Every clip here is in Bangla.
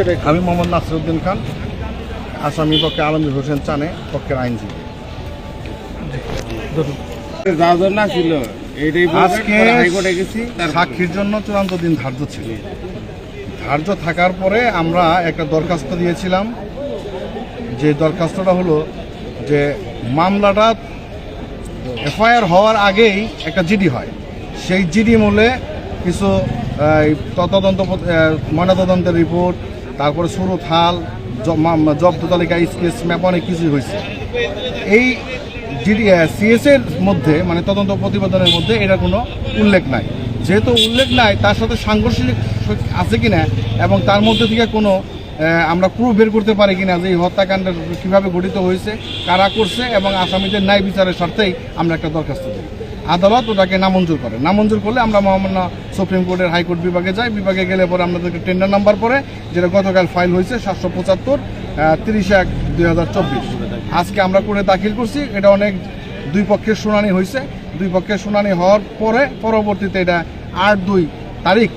পরিচয়টা একটু। আমি মোহাম্মদ নাসরুদ্দিন খান আসামি পক্ষে আলমগীর হোসেন চানে পক্ষের আইনজীবী ধরুন। না ছিল এইটাই আজকে হাইকোর্টে গেছি সাক্ষীর জন্য চূড়ান্ত দিন ধার্য ছিল ধার্য থাকার পরে আমরা একটা দরখাস্ত দিয়েছিলাম যে দরখাস্তটা হলো যে মামলাটা এফআইআর হওয়ার আগেই একটা জিডি হয় সেই জিডি মূলে কিছু তদন্ত ময়নাতদন্তের রিপোর্ট তারপরে সরু থাল জব্দ তালিকা, স্কেচ, ম্যাপ, অনেক কিছুই হয়েছে। এই জিডি সিএস এর মধ্যে মানে তদন্ত প্রতিবেদনের মধ্যে এটা কোনো উল্লেখ নাই। যেহেতু উল্লেখ নাই, তার সাথে সাংঘর্ষিক আছে কিনা এবং তার মধ্যে থেকে কোনো আমরা প্রুফ বের করতে পারি কিনা যে এই হত্যাকাণ্ড কীভাবে গঠিত হয়েছে, কারা করছে এবং আসামিদের ন্যায় বিচারের স্বার্থেই আমরা একটা দরখাস্ত দিই। আদালত ওটাকে নামঞ্জুর করে। নামঞ্জুর করলে আমরা মহামান্য সুপ্রিম কোর্টের হাইকোর্ট বিভাগে যাই। বিভাগে গেলে পরে আমাদেরকে টেন্ডার নাম্বার পরে যেটা গতকাল ফাইল হয়েছে সাতশো পঁচাত্তর তিরিশ এক দুই হাজার চব্বিশ। আজকে আমরা কোর্টে দাখিল করছি। এটা অনেক দুই পক্ষের শুনানি হয়েছে। দুই পক্ষের শুনানি হওয়ার পরে পরবর্তীতে এটা আট দুই তারিখ।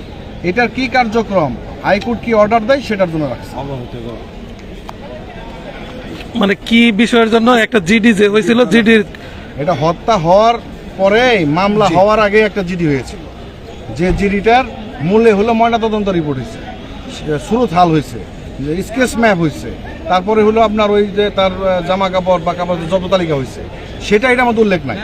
এটার কি কার্যক্রম? হাইকোর্ট কি অর্ডার দেয় সেটার জন্য রাখছে। মানে কি বিষয়ের জন্য? একটা জিডি যে হয়েছিল জিডির এটা হত্যা হওয়ার পরেই মামলা হওয়ার আগে একটা জিডি হয়েছিল। যে জিডিটার মূলে হলো ময়নাতদন্ত রিপোর্ট হয়েছে। সুরত হাল হয়েছে স্কেচ ম্যাপ হয়েছে তারপরে হলো আপনার ওই যে তার জামা কাপড় বা কাপড় জব তালিকা হয়েছে সেটা এটা আমাদের উল্লেখ নাই।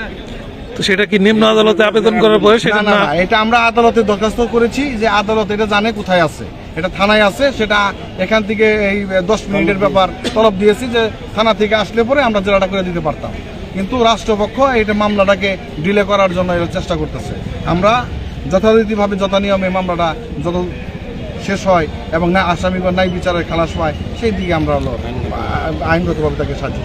তো সেটা কি নিম্ন আদালতে আবেদন করার পরে সেটা না, এটা আমরা আদালতে দরখাস্ত করেছি যে আদালত এটা জানে কোথায় আছে এটা থানায় আছে সেটা এখান থেকে এই দশ মিনিটের ব্যাপার তলব দিয়েছি যে থানা থেকে আসলে পরে আমরা জেলাটা করে দিতে পারতাম। কিন্তু রাষ্ট্রপক্ষ এটা মামলাটাকে ডিলে করার জন্য এর চেষ্টা করতেছে। আমরা যথারীতিভাবে যথা নিয়মে মামলাটা যত শেষ হয় এবং না আসামি বা নাই বিচারের খালাস পায়, সেই দিকে আমরা আইনগতভাবে তাকে সাহায্য